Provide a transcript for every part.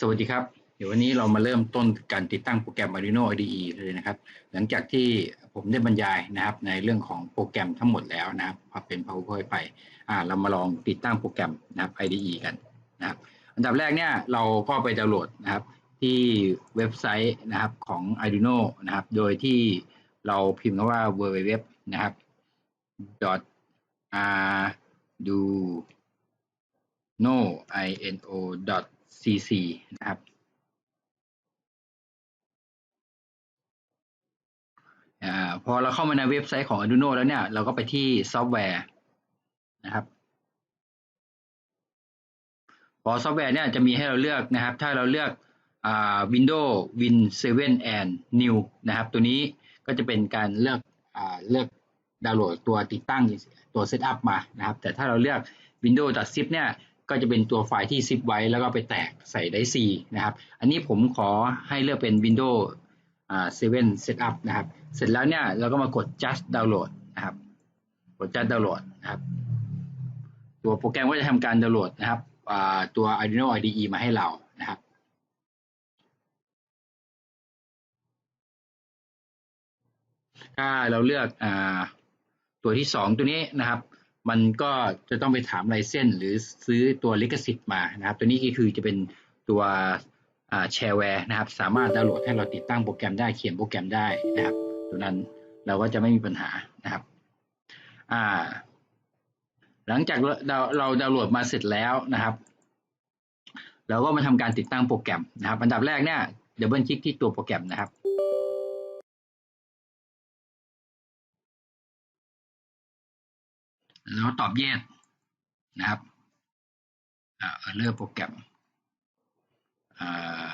สวัสดีครับ เดี๋ยววันนี้เรามาเริ่มต้นการติดตั้งโปรแกรม Arduino IDE เลยนะครับ หลังจากที่ผมได้บรรยายนะครับ ในเรื่องของโปรแกรมทั้งหมดแล้วนะครับพอเป็น PowerPoint ไปอ่าเรามาลองติดตั้งโปรแกรมนะครับ IDE กันนะครับ อันดับแรกเนี่ยเราก็ไปดาวน์โหลดนะครับ ที่เว็บไซต์นะครับของ Arduino นะครับ โดยที่เราพิมพ์คำว่า www นะครับ dot arduino i n o dot cc นะครับอาพอเราเข้ามาในเว็บไซต์ของ Arduino แล้วเนี่ย เราก็ไปที่ซอฟต์แวร์นะครับ พอซอฟต์แวร์เนี่ยจะมีให้เราเลือกนะครับ ถ้าเราเลือกอ่า Windows Win 7 and New นะครับ ตัวนี้ก็จะเป็นการเลือกอ่าเลือกดาวน์โหลดตัวติดตั้งตัวเซตอัพมานะครับ แต่ถ้าเราเลือก Windows zip เนี่ย ก็จะเป็นตัวไฟล์ที่ซิปไว้แล้วก็ไปแตกใส่ได้ C นะครับ อันนี้ผมขอให้เลือกเป็น Windows อ่า7 Setup นะครับ เสร็จแล้วเนี่ยเราก็มากด just download นะครับ กด just download นะครับ ตัวโปรแกรมก็จะทำการดาวน์โหลดนะครับอ่าตัว Arduino IDE มาให้เรานะครับถ้าเราเลือกอ่าตัวที่สองตัวนี้นะครับ มันก็จะต้องไปถามไลเซนหรือซื้อตัวลิขสิทธิ์มานะครับ ตัวนี้ก็คือจะเป็นตัวแชร์แวร์นะครับ สามารถดาวน์โหลดให้เราติดตั้งโปรแกรมได้เขียนโปรแกรมได้นะครับ ตัวนั้นเราก็จะไม่มีปัญหานะครับอ่าหลังจากเราเราดาวน์โหลดมาเสร็จแล้วนะครับ เราก็มาทำการติดตั้งโปรแกรมนะครับ อันดับแรกเนี่ยเดี๋ยวเบิลคลิกที่ตัวโปรแกรมนะครับ แล้วตอบ yes นะครับอ่าเลือกโปรแกรมอ่า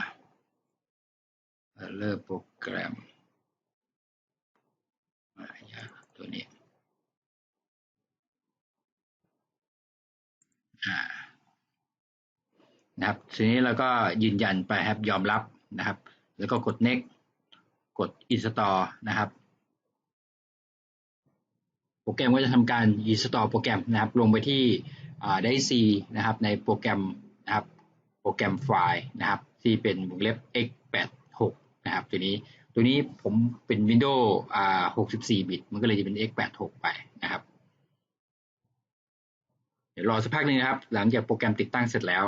เลือกโปรแกรมอ่าตัวนี้นะครับทีนี้เราก็ยืนยันไปครับยอมรับนะครับ แล้วก็กด next กด install นะครับ โปรแกรมก็จะทำการ install โปรแกรมนะครับลงไปที่ได้ C นะครับในโปรแกรมนะครับโปรแกรมไฟล์นะครับที่เป็นวงเล็บ x86 นะครับตัวนี้ตัวนี้ผมเป็น Windows 64 บิต มันก็เลยจะเป็น x86 ไปนะครับ เดี๋ยวรอสักพักหนึ่งนะครับ หลังจากโปรแกรมติดตั้งเสร็จแล้ว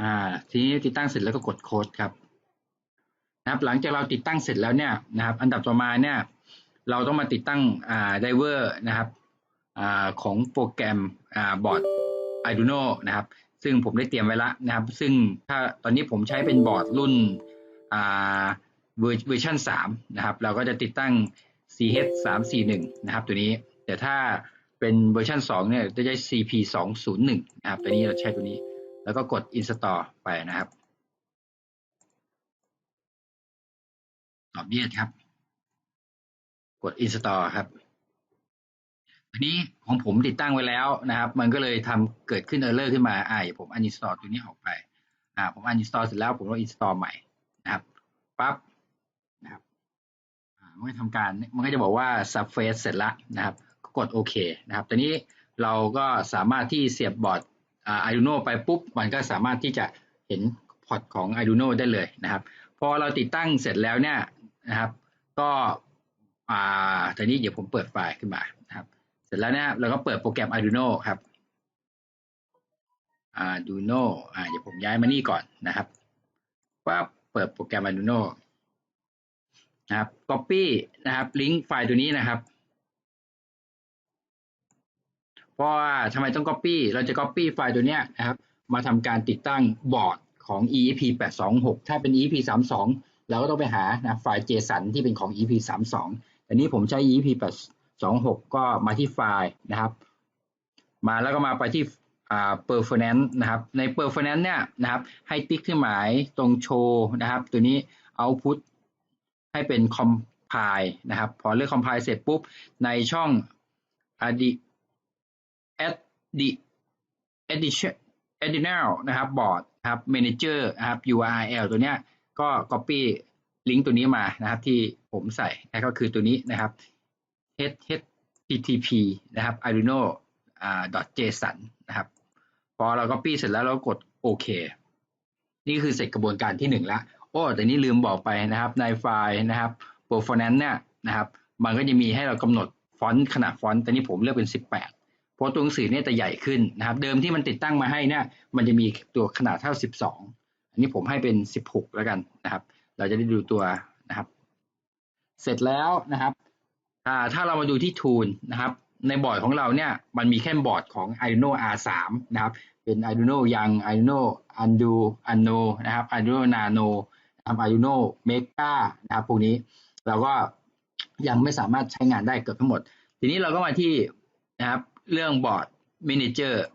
อ่า ทีนี้ติดตั้งเสร็จแล้วก็กดโค้ดครับ นะครับ หลังจากเราติดตั้งเสร็จแล้วเนี่ยนะครับ อันดับต่อมาเนี่ย เราต้องมาติดตั้งอ่าไดเวอร์นะครับอ่าของโปรแกรมอ่าบอร์ด Arduino นะครับ ซึ่งผมได้เตรียมไว้แล้วนะครับ ซึ่งถ้าตอนนี้ผมใช้เป็นบอร์ดรุ่นอ่าเวอร์ชัน3นะครับ เราก็จะติดตั้ง CH 3 4 1นะครับ ตัวนี้ แต่ถ้าเป็นเวอร์ชัน2เนี่ย จะใช้ CP 2 0 1นะครับ ตัวนี้เราใช้ตัวนี้ แล้วก็กด install ไปนะครับตอบ yes ครับ กด install ครับทีนี้ของผมติดตั้งไว้แล้วนะครับ มันก็เลยทำเกิดขึ้น error ขึ้นมาอ่าผม uninstall ตัวนี้ออกไปอ่าผม uninstall เสร็จแล้วผมก็ install ใหม่นะครับปั๊บนะครับอ่ามันก็ทำการมันก็จะบอกว่า surface เสร็จแล้วนะครับ กดโอเคนะครับตอนนี้เราก็สามารถที่เสียบบอร์ด Arduino ไปปุ๊บมันก็สามารถที่จะเห็นพอร์ตของ Arduino ได้เลยนะครับ พอเราติดตั้งเสร็จแล้วเนี่ยนะครับ ก็อ่าทีนี้เดี๋ยวผมเปิดไฟล์ขึ้นมานะครับ เสร็จแล้วเนี่ยเราก็เปิดโปรแกรม Arduino ครับ Arduino อ่าเดี๋ยวผมย้ายมานี่ก่อนนะครับปั๊บเปิดโปรแกรม Arduino นะครับ Copy นะครับ ลิงก์ไฟล์ตัวนี้นะครับ เพราะว่าทำไมต้อง Copy เราจะ Copy ไฟล์ตัวเนี้ยนะครับมาทำการติดตั้งบอร์ดของ EEP 826 ถ้าเป็น EEP 32เราก็ต้องไปหานะไฟล์ JSON ที่เป็นของ EEP 32อันนี้ผมใช้ EEP 826 ก็มาที่ไฟล์นะครับ มาแล้วก็มาไปที่อ่า performance นะครับ ใน performance เนี่ยนะครับ ให้ติ๊กเครื่หมายตรงโชว์นะครับ ตัวนี้ output ให้เป็น compile นะครับ พอเลือก compile เสร็จปุ๊บ ในช่อง add additional นะครับ board นะครับ manager นะครับ URL ตัวเนี้ยก็ copy ลิงก์ตัวนี้มานะครับ ที่ผมใส่นะก็คือตัวนี้นะครับ http นะครับ arduino .json นะครับ พอเรา copy เสร็จแล้วเรากดโอเคนี่คือเสร็จกระบวนการที่หนึ่งล้วโอ้แต่นี้ลืมบอกไปนะครับในไฟล์นะครับ performance เนี่ยนะครับ มันก็จะมีให้เรากำหนดฟอนต์ขนาดฟอนต์แต่นี้ผมเลือกเป็น 18 เพราะตัวหนังสือเนี่ยจะใหญ่ขึ้นนะครับ เดิมที่มันติดตั้งมาให้เนี่ยมันจะมีตัวขนาดเท่า 12 อันนี้ผมให้เป็น 16 แล้วกันนะครับ เราจะได้ดูตัวนะครับ เสร็จแล้วนะครับถ้าเรามาดูที่ Tool นะครับ ในบอร์ดของเราเนี่ยมันมีแค่บอร์ดของ Arduino R3 นะครับ เป็น Arduino Young Arduino Undo Uno นะครับ Arduino Nano นะครับ Arduino Mega นะครับพวกนี้เราก็ยังไม่สามารถใช้งานได้เกือบทั้งหมด ทีนี้เราก็มาที่นะครับ เรื่องบอร์ดมินิเจอร์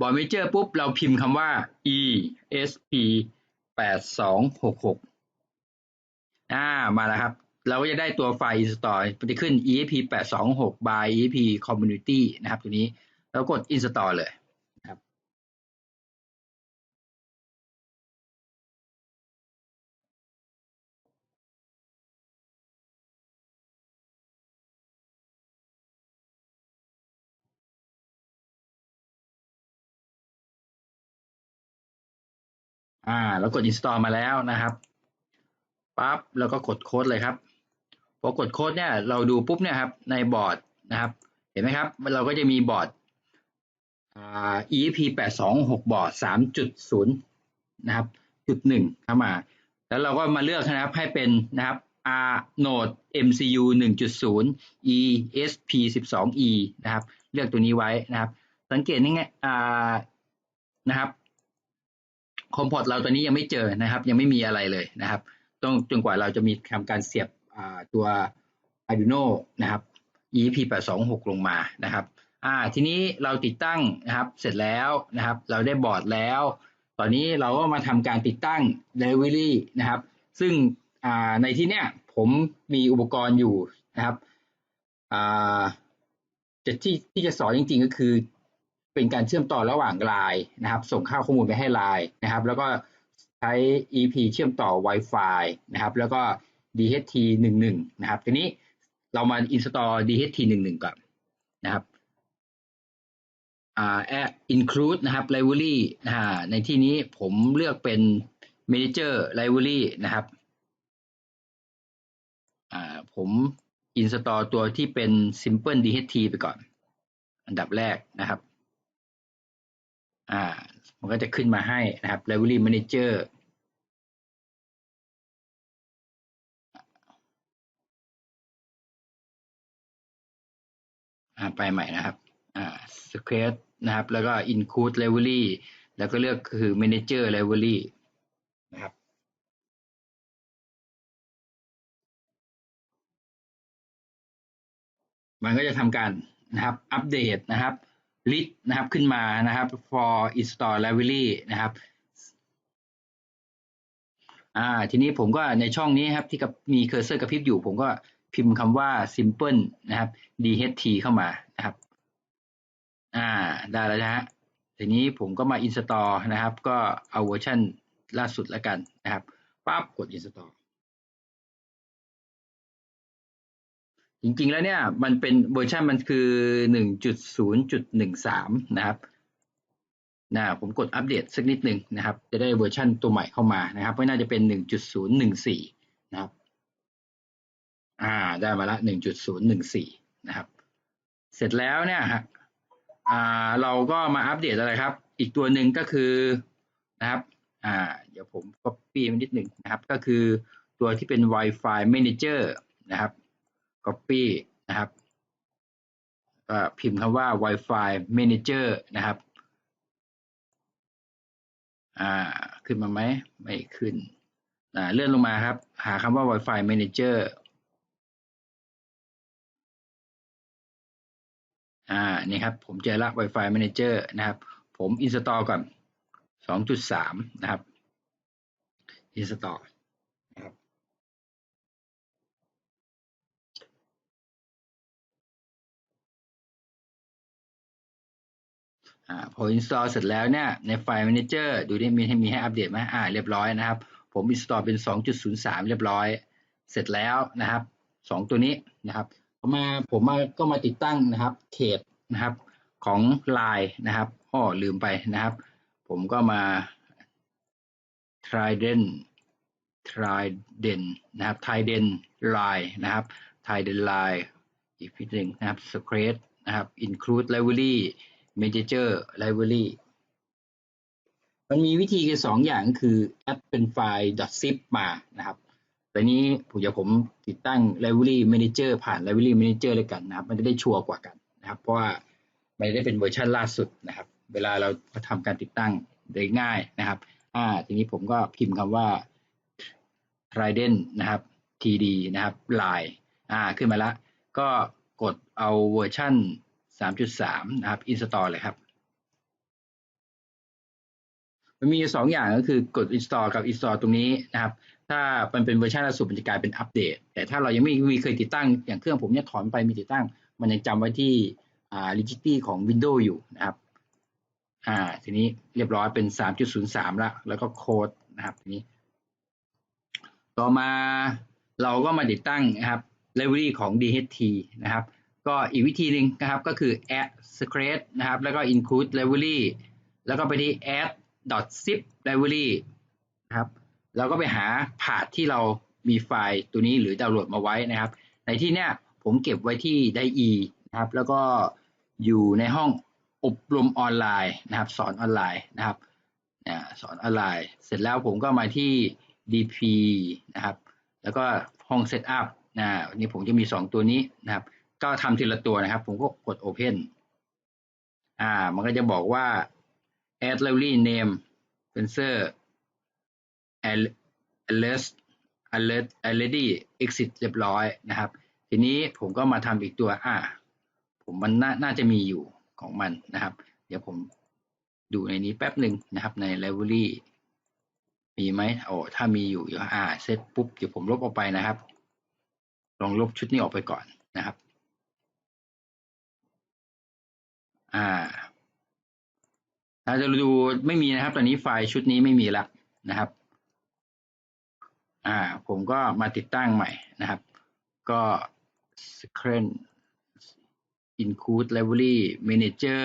บอร์ดมินิเจอร์ปุ๊บ เราพิมพ์คำว่า ESP 8266อ่ามาแล้วครับ เราก็จะได้ตัวไฟล์ install มันจะขึ้น ESP 826 by ESP community นะครับตัวนี้ แล้วกด install เลย อ่า แล้วกด install มาแล้วนะครับปั๊บแล้วก็กดโค้ดเลยครับพอกดโค้ดเนี่ยเราดูปุ๊บเนี่ยครับในบอร์ดนะครับ เห็นไหมครับ เราก็จะมีบอร์ดอ่า ESP 826 บอร์ด 3.0 นะครับจุดหนึ่งเข้ามา แล้วเราก็มาเลือกนะครับให้เป็นนะครับ R Node MCU 1.0 ESP 12E นะครับ เลือกตัวนี้ไว้นะครับ สังเกตนี่ไงอ่านะครับ คอมพอร์ตเราตัวนี้ยังไม่เจอนะครับ ยังไม่มีอะไรเลยนะครับ ต้องจนกว่าเราจะมีทำการเสียบตัว Arduino นะครับ EP826 ลงมานะครับอ่าทีนี้เราติดตั้งนะครับเสร็จแล้วนะครับ เราได้บอร์ดแล้ว ตอนนี้เราก็มาทำการติดตั้ง Delivery นะครับ ซึ่งในที่เนี้ยผมมีอุปกรณ์อยู่นะครับจะที่ที่จะสอนจริงๆก็คือ เป็นการเชื่อมต่อระหว่างไลน์นะครับ ส่งข้าข้อมูลไปให้ไลน์นะครับ แล้วก็ใช้ EP เชื่อมต่อ Wi-Fi นะครับ แล้วก็ DHT 11 นะครับ ทีนี้เรามา install DHT 11 ก่อนนะครับอ่า include นะครับ library อ่าในที่นี้ผมเลือกเป็น manager library นะครับอ่าผม install ตัวที่เป็น simple DHT ไปก่อน อันดับแรกนะครับ อ่า มันก็จะขึ้นมาให้นะครับ library manager ไปใหม่นะครับ อ่า square นะครับ แล้วก็ include library แล้วก็เลือกคือ manager library นะครับ มันก็จะทำการนะครับ อัปเดตนะครับ list นะครับขึ้นมานะครับ for install library นะครับอ่าทีนี้ผมก็ในช่องนี้ครับที่กับมีเคอร์เซอร์กระพริบอยู่ ผมก็พิมพ์คำว่า simple นะครับ dht เข้ามานะครับอ่าได้แล้วนะฮะทีนี้ผมก็มา install นะครับ ก็เอาเวอร์ชันล่าสุดแล้วกันนะครับปั๊บกด install จริงๆแล้วเนี่ยมันเป็นเวอร์ชันมันคือ1.0.13นะครับนะผมกดอัปเดตสักนิดหนึ่งนะครับ จะได้เวอร์ชันตัวใหม่เข้ามานะครับไม่น่าจะเป็น1.014นะครับ อ่าได้มาละ1.014นะครับ เสร็จแล้วเนี่ยฮะอ่าเราก็มาอัปเดตอะไรครับ อีกตัวหนึ่งก็คือนะครับ อ่า เดี๋ยวผม copy มานิดหนึ่งนะครับ ก็คือตัวที่เป็น Wi-Fi Manager นะครับ copy นะครับก็พิมพ์คำว่า Wi-Fi Manager นะครับ อ่า ขึ้นมาไหม ไม่ขึ้น อ่า เลื่อนลงมาครับ หาคำว่า Wi-Fi Manager อ่า นี่ครับ ผมเจอละ Wi-Fi Manager นะครับ ผม install ก่อน 2.3 นะครับ install อ่าพอ install เสร็จแล้วเนี่ยในไฟล์ Manager ดูดิมีให้มีให้อัปเดตไหมอ่าเรียบร้อยนะครับ ผม install เป็น 2.03 เรียบร้อย เสร็จแล้วนะครับสองตัวนี้นะครับผมมาผมมาก็มาติดตั้งนะครับเขตนะครับของ Line นะครับอ้อลืมไปนะครับ ผมก็มา Trident Trident นะครับ Trident Line นะครับ Trident Line อีกพิหนึ่งนะครับ Secret นะครับ Include Library Manager Library มันมีวิธีกันสองอย่างคือแอปเป็นไฟล์ .zip มานะครับแต่นี้ผมจะผมติดตั้ง Library Manager ผ่าน Library Manager เลยกันนะครับ มันจะได้ชัวร์กว่ากันนะครับ เพราะว่ามันได้เป็นเวอร์ชันล่าสุดนะครับ เวลาเราทำการติดตั้งได้ง่ายนะครับ อ่า ทีนี้ผมก็พิมพ์คำว่า Trident นะครับ TD นะครับ Line อ่า ขึ้นมาล้วก็กดเอาเวอร์ชัน 3.3นะครับ install เลยครับมันมีสองอย่างก็คือกด install กับ install ตรงนี้นะครับ ถ้ามันเป็นเวอร์ชันล่าสุดมันจะกลายเป็นอัปเดต แต่ถ้าเรายังไม่มีเคยติดตั้งอย่างเครื่องผมเนี่ยถอนไปมีติดตั้ง มันยังจำไว้ที่อ่า registry ของ Windows อยู่นะครับอ่าทีนี้เรียบร้อยเป็น3.03แล้ว แล้วก็โค้ดนะครับทีนี้ ต่อมาเราก็มาติดตั้งนะครับ library ของ DHT นะครับ ก็อีกวิธีหนึ่งนะครับก็คือ add secret นะครับ แล้วก็ include library แล้วก็ไปที่ add zip library นะครับเราก็ไปหาผาดที่เรามีไฟล์ตัวนี้หรือดาวน์โหลดมาไว้นะครับ ในที่เนี้ยผมเก็บไว้ที่ไดอีนะครับ แล้วก็อยู่ในห้องอบรมออนไลน์นะครับ สอนออนไลน์นะครับสอนออนไลน์ เสร็จแล้วผมก็มาที่ DP นะครับ แล้วก็ห้อง Setup นะนี่ผมจะมี 2 ตัวนี้นะครับ ก็ทำทีละตัวนะครับ ผมก็กด Open อ่า มันก็จะบอกว่า add library name sensor alert alert already exit เรียบร้อยนะครับ ทีนี้ผมก็มาทำอีกตัว อ่า ผมมันน่าน่าจะมีอยู่ของมันนะครับ เดี๋ยวผมดูในนี้แป๊บหนึ่งนะครับ ใน library มีไหมโอ้ถ้ามีอยู่เดี๋ยวอ่า เซตปุ๊บ เดี๋ยวผมลบออกไปนะครับ ลองลบชุดนี้ออกไปก่อนนะครับ อ่า ถ้าจะดูไม่มีนะครับ ตอนนี้ไฟล์ชุดนี้ไม่มีแล้วนะครับ อ่า ผมก็มาติดตั้งใหม่นะครับ ก็ screen include library manager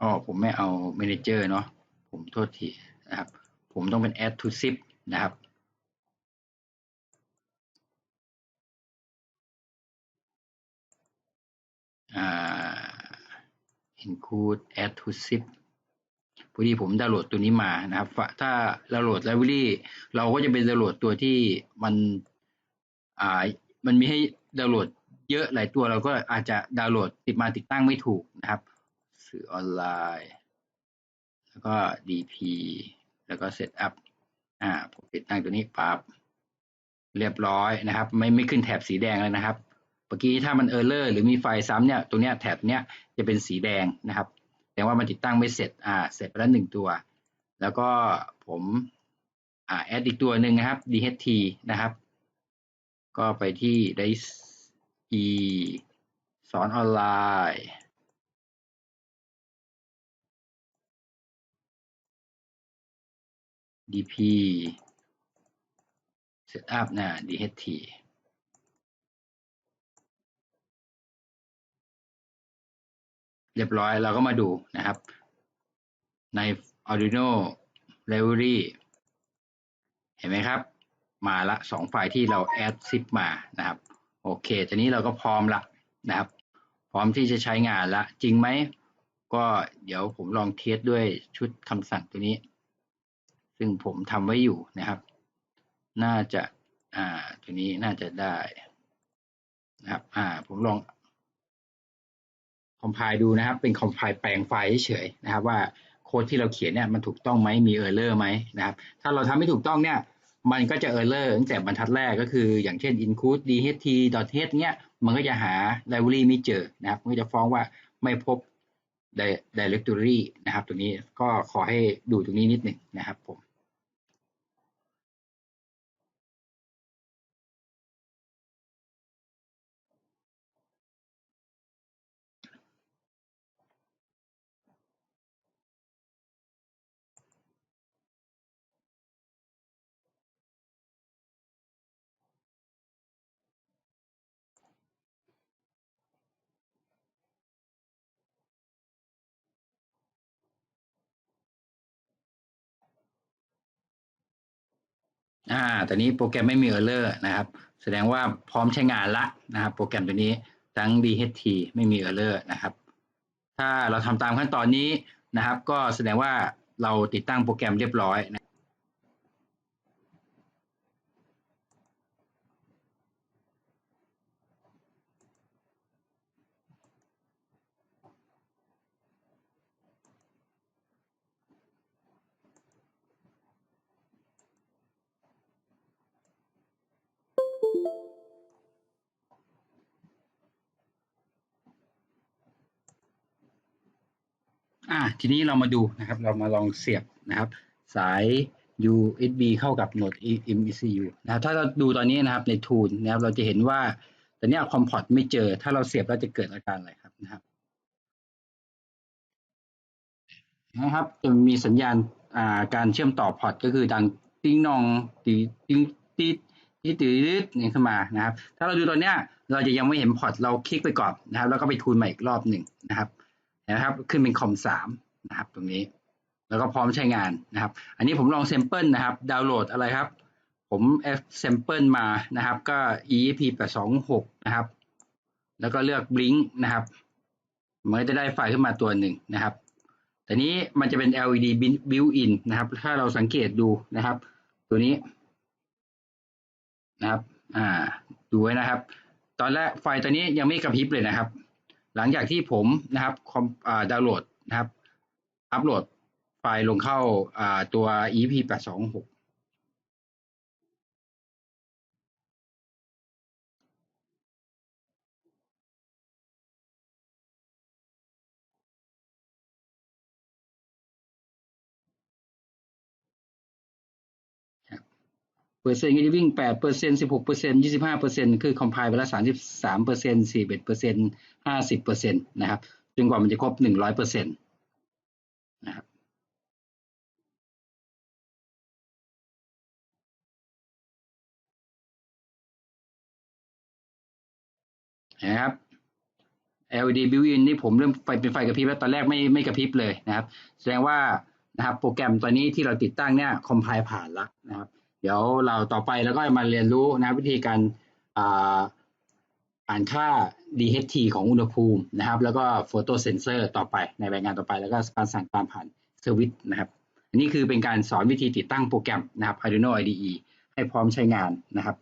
อ๋อผมไม่เอา manager เนาะผมโทษทีนะครับ ผมต้องเป็น add to zip นะครับ include add to zip พอดีผมดาวน์โหลดตัวนี้มานะครับ ถ้าเราโหลด library เราก็จะเป็นดาวน์โหลดตัวที่มันอ่ามันมีให้ดาวน์โหลดเยอะหลายตัวเราก็อาจจะดาวน์โหลดติดมาติดตั้งไม่ถูกนะครับ สื่อออนไลน์ แล้วก็ DP แล้วก็ Setup อ่าผมติดตั้งตัวนี้ปั๊บเรียบร้อยนะครับ ไม่ไม่ขึ้นแถบสีแดงเลยนะครับ มื่อกี้ถ้ามันเออร์เลอร์หรือมีไฟซ้ำเนี่ยตรงเนี้ยแถบเนี้ยจะเป็นสีแดงนะครับแสดงว่ามันติดตั้งไม่เสร็จอ่าเสร็จไปแล้วหนึ่งตัว แล้วก็ผมอ่าแอดอีกตัวหนึ่งนะครับ DHT นะครับ ก็ไปที่ได้ e สอนออนไลน์ DP Setup นะ DHT เรียบร้อยเราก็มาดูนะครับ ใน Arduino Library เห็นไหมครับ มาละสองไฟล์ที่เรา add zip มานะครับ โอเคทีนี้เราก็พร้อมละนะครับ พร้อมที่จะใช้งานละ จริงไหม ก็เดี๋ยวผมลองเทสด้วยชุดคำสั่งตัวนี้ ซึ่งผมทำไว้อยู่นะครับ น่าจะ อ่า ตัวนี้น่าจะได้นะครับ อ่า ผมลอง คอมไพล์ดูนะครับ เป็นคอมไพล์แปลงไฟล์เฉยนะครับ ว่าโค้ดที่เราเขียนเนี่ยมันถูกต้องไหมมีเออร์เลอร์ไหมนะครับ ถ้าเราทำไม่ถูกต้องเนี่ยมันก็จะ error ตั้งแต่บรรทัดแรกก็คืออย่างเช่น include dht h เนี้ยมันก็จะหา library ไม่เจอนะครับมันก็จะฟ้องว่าไม่พบ directory นะครับ ตรงนี้ก็ขอให้ดูตรงนี้นิดหนึ่งนะครับผม อ่าตอนนี้โปรแกรมไม่มีเออร์เลอร์นะครับ แสดงว่าพร้อมใช้งานละนะครับ โปรแกรมตัวนี้ทั้ง DHT ไม่มีเออร์เลอร์นะครับ ถ้าเราทำตามขั้นตอนนี้นะครับ ก็แสดงว่าเราติดตั้งโปรแกรมเรียบร้อยนะ อ่าทีนี้เรามาดูนะครับ เรามาลองเสียบนะครับ สาย USB เข้ากับโหนด MECU นะครับถ้าเราดูตอนนี้นะครับใน Tool นะครับเราจะเห็นว่าตอนนี้คอมพอร์ตไม่เจอ ถ้าเราเสียบแล้วจะเกิดอาการอะไรครับนะครับนะครับจะมีสัญญาณอ่าการเชื่อมต่อพอร์ตก็คือดังติ้งนองตีติ้งตีตีตีดนี่ขึ้นมานะครับ ถ้าเราดูตอนเนี้ยเราจะยังไม่เห็นพอร์ตเราคลิกไปก่อนนะครับ แล้วก็ไปทูนใหม่อีกรอบหนึ่งนะครับนะครับ ขึ้นเป็นคอมสาม นะครับ ตรงนี้ แล้วก็พร้อมใช้งานนะครับ อันนี้ผมลองเซมเปิลนะครับ ดาวน์โหลดอะไรครับ ผมเอฟเซมเปิลมานะครับ ก็ EEP 826นะครับ แล้วก็เลือก Blink นะครับมันก็จะได้ไฟล์ขึ้นมาตัวหนึ่งนะครับแต่นี้มันจะเป็น LED built-in นะครับ ถ้าเราสังเกตดูนะครับ ตัวนี้นะครับ อ่า ดูไว้นะครับ ตอนแรกไฟตัวนี้ยังไม่กระพริบเลยนะครับ หลังจากที่ผมนะครับคอมดาวน์โหลดนะครับ อัปโหลดไฟล์ลงเข้าอ่าตัว EP 826เปอร์เซ็นต์ก็จะวิ่งแปดเปอร์เซ็นสิบหกเปอร์เซ็นยี่สิบห้าเปอร์เซ็นคือคอมไพล์ไปแล้วสามสิบสามเปอร์เซ็นสี่เอ็ดเปอร์เซ็นห้าสิบเปอร์เซ็นตนะครับจนกว่ามันจะครบหนึ่งร้อยเปอร์เซ็นต์ นะครับนะครับ LED built-in นี่ผมเริ่มไฟเป็นไฟกระพริบแล้วตอนแรกไม่ไม่กระพริบเลยนะครับ แสดงว่านะครับโปรแกรมตัวนี้ที่เราติดตั้งเนี่ยคอมไพล์ผ่านแล้วนะครับ เดี๋ยวเราต่อไปแล้วก็มาเรียนรู้นะวิธีการอ่า อ่านค่า DHT ของอุณหภูมินะครับ แล้วก็โฟโตเซนเซอร์ต่อไปในรายงานต่อไป แล้วก็การสั่งการผ่านเซอร์วิสนะครับ อันนี้คือเป็นการสอนวิธีติดตั้งโปรแกรมนะครับ Arduino IDE ให้พร้อมใช้งานนะครับ